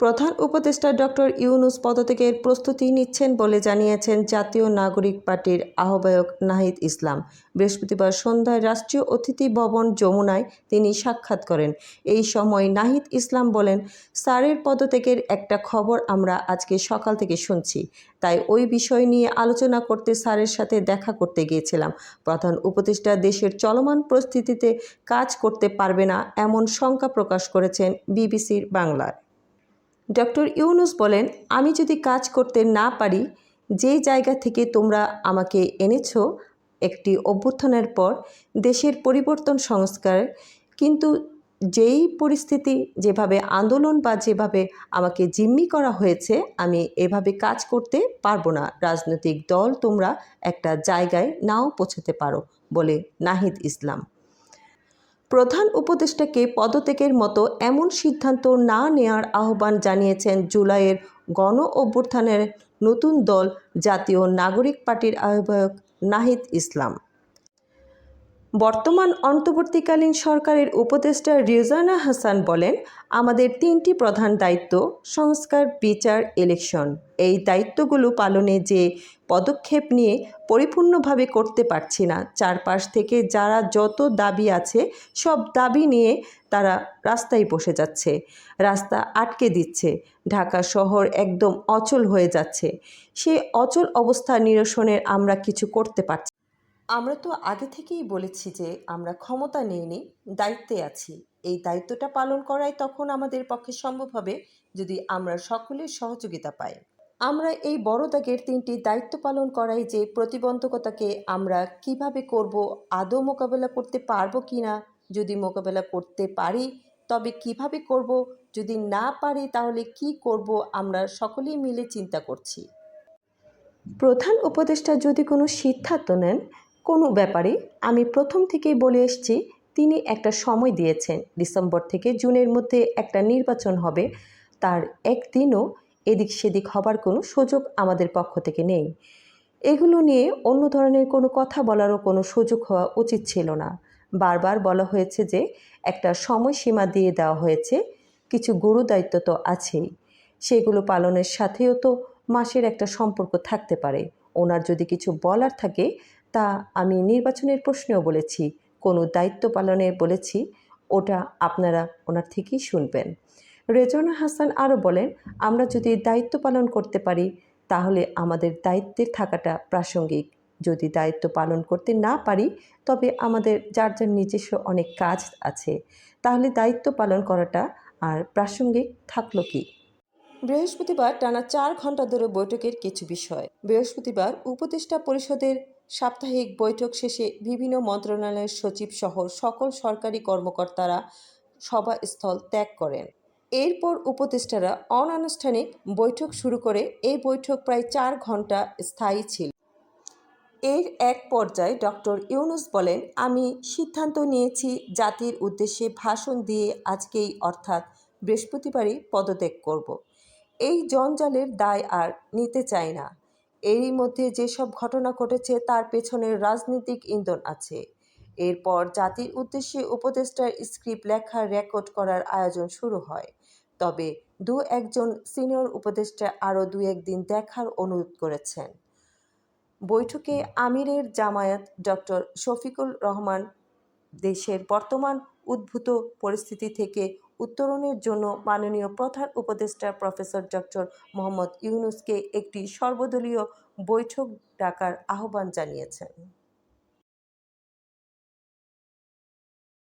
প্রধান উপদেষ্টা ডক্টর ইউনুস পদত্যাগের প্রস্তুতি নিচ্ছেন বলে জানিয়েছেন জাতীয় নাগরিক পার্টির আহ্বায়ক নাহিদ ইসলাম। বৃহস্পতিবার সন্ধ্যায় রাষ্ট্রীয় অতিথি ভবন যমুনায় তিনি সাক্ষাৎ করেন। এই সময় নাহিদ ইসলাম বলেন, স্যারের পদত্যাগের একটা খবর আমরা আজকে সকাল থেকে শুনছি। তাই ওই বিষয় নিয়ে আলোচনা করতে স্যারের সাথে দেখা করতে গিয়েছিলাম। প্রধান উপদেষ্টা দেশের চলমান পরিস্থিতিতে কাজ করতে পারবে না এমন শঙ্কা প্রকাশ করেছেন বিবিসির বাংলায় ডক্টর ইউনুস বলেন, আমি যদি কাজ করতে না পারি যে জায়গা থেকে তোমরা আমাকে এনেছো, একটি অভ্যুত্থানের পর দেশের পরিবর্তন সংস্কার, কিন্তু যেই পরিস্থিতি, যেভাবে আন্দোলন বা যেভাবে আমাকে জিম্মি করা হয়েছে, আমি এভাবে কাজ করতে পারব না। রাজনৈতিক দল তোমরা একটা জায়গায় নাও পৌঁছাতে পারো, বলে নাহিদ ইসলাম। প্রধান উপদেষ্টাকে পদত্যাগের মতো এমন সিদ্ধান্ত না নেয়ার আহ্বান জানিয়েছেন জুলাইয়ের গণ অভ্যুত্থানের নতুন দল জাতীয় নাগরিক পার্টির আহ্বায়ক নাহিদ ইসলাম। বর্তমান অন্তর্বর্তীকালীন সরকারের উপদেষ্টা রিজানা হাসান বলেন, আমাদের তিনটি প্রধান দায়িত্ব, সংস্কার, বিচার, ইলেকশন। এই দায়িত্বগুলো পালনে যে পদক্ষেপ নিয়ে পরিপূর্ণভাবে করতে পারছি না, চারপাশ থেকে যারা যত দাবি আছে, সব দাবি নিয়ে তারা রাস্তায় বসে যাচ্ছে, রাস্তা আটকে দিচ্ছে, ঢাকা শহর একদম অচল হয়ে যাচ্ছে। সেই অচল অবস্থা নিরসনের আমরা কিছু করতে পারছি আমরা তো আগে থেকেই বলেছি যে আমরা ক্ষমতা নেইনি দায়িত্বে আছি। এই দায়িত্বটা পালন করাই তখন আমাদের পক্ষে সম্ভব হবে যদি আমরা সকলের সহযোগিতা পাই। আমরা এই বড় দাগের তিনটি দায়িত্ব পালন করাই যে প্রতিবন্ধকতাকে আমরা কীভাবে করব, আদৌ মোকাবেলা করতে পারব কি না যদি মোকাবেলা করতে পারি, তবে কীভাবে করব, যদি না পারি তাহলে কি করব, আমরা সকলেই মিলে চিন্তা করছি। প্রধান উপদেষ্টা যদি কোনো সিদ্ধান্ত নেন কোনো ব্যাপারে আমি প্রথম থেকেই বলে এসেছি, তিনি একটা সময় দিয়েছেন। ডিসেম্বর থেকে জুনের মধ্যে একটা নির্বাচন হবে। তার একদিনও এদিক সেদিক হবার কোনো সুযোগ আমাদের পক্ষ থেকে নেই। এগুলো নিয়ে অন্য ধরনের কোনো কথা বলারও কোনো সুযোগ হওয়া উচিত ছিল না। বারবার বলা হয়েছে যে, একটা সময়সীমা দিয়ে দেওয়া হয়েছে, কিছু গুরু দায়িত্ব তো আছেই। সেগুলো পালনের সাথেও তো মাসের একটা সম্পর্ক থাকতে পারে। ওনার যদি কিছু বলার থাকে তা আমি নির্বাচনের প্রশ্নেও বলেছি, কোনো দায়িত্ব পালনে বলেছি, ওটা আপনারা ওনার থেকেই শুনবেন। রেজনা হাসান আরও বলেন, আমরা যদি দায়িত্ব পালন করতে পারি, তাহলে আমাদের দায়িত্বে থাকাটা প্রাসঙ্গিক। যদি দায়িত্ব পালন করতে না পারি, তবে আমাদের যার যার নিজস্ব অনেক কাজ আছে, তাহলে দায়িত্ব পালন করাটা আর প্রাসঙ্গিক থাকল কি? বৃহস্পতিবার টানা চার ঘণ্টা ধরে বৈঠকের কিছু বিষয়। বৃহস্পতিবার উপদেষ্টা পরিষদের সাপ্তাহিক বৈঠক শেষে বিভিন্ন মন্ত্রণালয়ের সচিব সহ সকল সরকারি কর্মকর্তারা সভাস্থল ত্যাগ করেন। এরপর উপদেষ্টারা অনানুষ্ঠানিক বৈঠক শুরু করে। এই বৈঠক প্রায় চার ঘণ্টা স্থায়ী ছিল। এর এক পর্যায়ে ডক্টর ইউনুস বলেন, আমি সিদ্ধান্ত নিয়েছি জাতির উদ্দেশ্যে ভাষণ দিয়ে আজকেই অর্থাৎ বৃহস্পতিবারই পদত্যাগ করব। এই জঞ্জালের দায় আর নিতে চাই না। এরই মধ্যে যেসব ঘটনা ঘটেছে, তার পেছনে রাজনৈতিক ইন্ধন আছে। এরপর জাতির উদ্দেশ্যে উপদেষ্টার স্ক্রিপ্ট লেখার রেকর্ড করার আয়োজন শুরু হয়। তবে দু একজন সিনিয়র উপদেষ্টা আরও দু একদিন দেখার অনুরোধ করেছেন। বৈঠকে আমিরের জামায়াত ডক্টর শফিকুল রহমান দেশের বর্তমান উদ্ভূত পরিস্থিতি থেকে উত্তরণের জন্য মাননীয় প্রধান উপদেষ্টা প্রফেসর ডক্টর মোহাম্মদ ইউনুসকে একটি সর্বদলীয় বৈঠক ডাকার আহ্বান জানিয়েছেন।